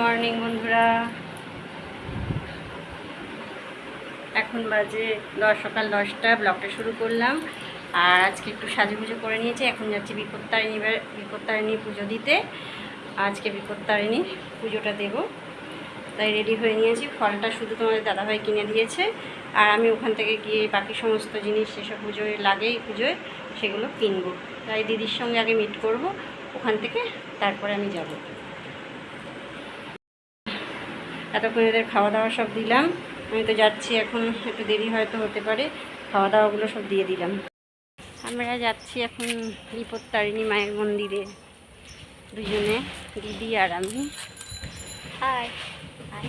Morning বন্ধুরা। এখন বাজে দশ, সকাল দশটা, ব্লগটা শুরু করলাম। আর আজকে একটু সাজুগুজু করে নিয়েছি। এখন যাচ্ছি বিপত্তারিণী বিপত্তারিণী পুজো দিতে। আজকে বিপত্তারিণী পুজোটা দেব। তাই রেডি হয়ে নিয়েছি। ফলটা শুধু তোমাদের দাদাভাই কিনে দিয়েছে। আর আমি ওখান থেকে গিয়ে বাকি সমস্ত জিনিস, যেসব পুজোয় লাগে পুজোয়, সেগুলো কিনবো। তাই দিদির সঙ্গে আগে মিট করব। ওখান থেকে তারপরে আমি যাব। এতক্ষণ এদের খাওয়া দাওয়া সব দিলাম। আমি তো যাচ্ছি এখন একটু দেরি হয়তো হতে পারে। খাওয়া দাওয়াগুলো সব দিয়ে দিলাম। আমরা যাচ্ছি এখন বিপত্তারিণী মায়ের মন্দিরে। দুজনে দিদি আর আমি। হাই। হাই।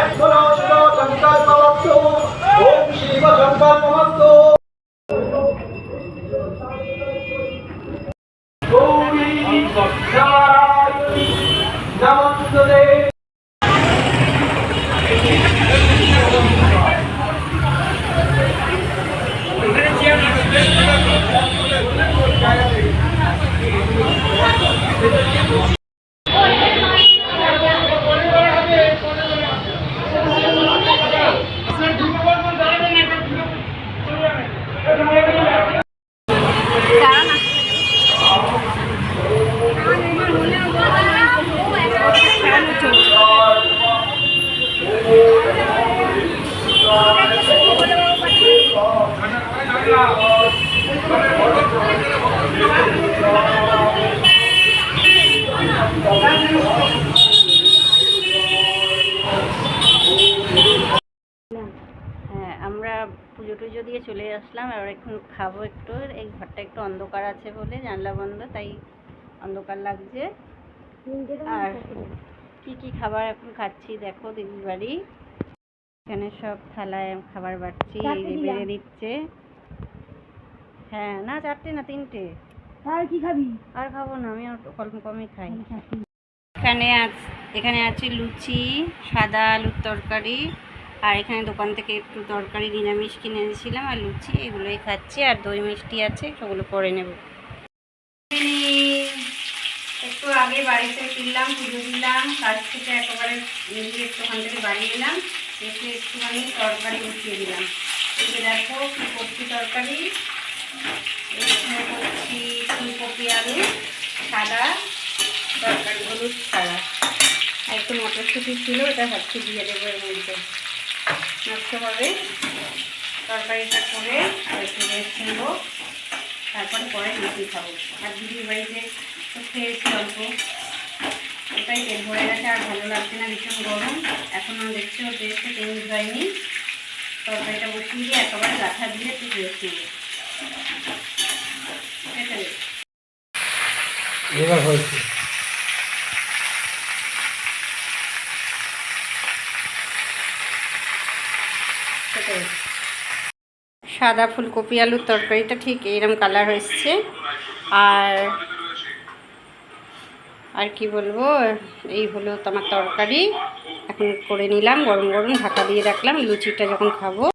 নারায়ণী নমস্তে আমরা পুজো টুজো দিয়ে চলে আসলাম। আর এখন খাব একটু। এই ঘরটা একটু অন্ধকার আছে বলে জানলা বন্ধ তাই অন্ধকার লাগছে। আর কি কি খাবার এখন খাচ্ছি দেখো দিদির বাড়ি। এখানে সব থালায় খাবার বাড়ছি বেড়ে দিচ্ছে। হ্যাঁ না চারটে না তিনটে। আর কি খাবি? আর খাব না আমি অল্প কমই খাই। এখানে এখানে আছে লুচি সাদা আলুর তরকারি আর এখানে দোকান থেকে একটু তরকারি নিরামিষ কিনে এনেছিলাম আর লুচি এগুলোই খাচ্ছি আর দই মিষ্টি আছে সেগুলো পরে নেব। একটু আগে বাড়িতে ফিরলাম পুজো দিলাম কাজ থেকে একেবারে নিজে একটু ওখান থেকে বাড়ি এলাম এসে একটুখানি তরকারি বসিয়ে দিলাম। দেখো কি করছি তরকারি। এখানে করছি ফুলকপি আলু সাদা তরকারি হলুদ ছাড়া আর একটু মটরশুঁটি ছিল ওটা ভাবছি দিয়ে দেবো এর মধ্যে নষ্ট হবে তরকারিটা করে আর একটু রেস্ট নেব তারপরে পরে লুচি খাব আর দিদির বাড়িতে খেয়েছি অল্প ওটাই পেট ভরে গেছে আর ভালো লাগছে না ভীষণ গরম এখনও দেখছি ওর ড্রেসটা চেঞ্জ হয়নি তরকারিটা বসিয়ে দিয়ে একেবারে গাঠা দিয়ে একটু রেস্ট নেব এবার হয়েছে। সাদা ফুলকপি, আলুর তরকারিটা ঠিক এইরকম কালার হয়েছে। আর আর কি বলব, এই হলো তোমার তরকারি। এখন করে নিলাম, গরম গরম ঢাকা দিয়ে রাখলাম, লুচিটা যখন খাব।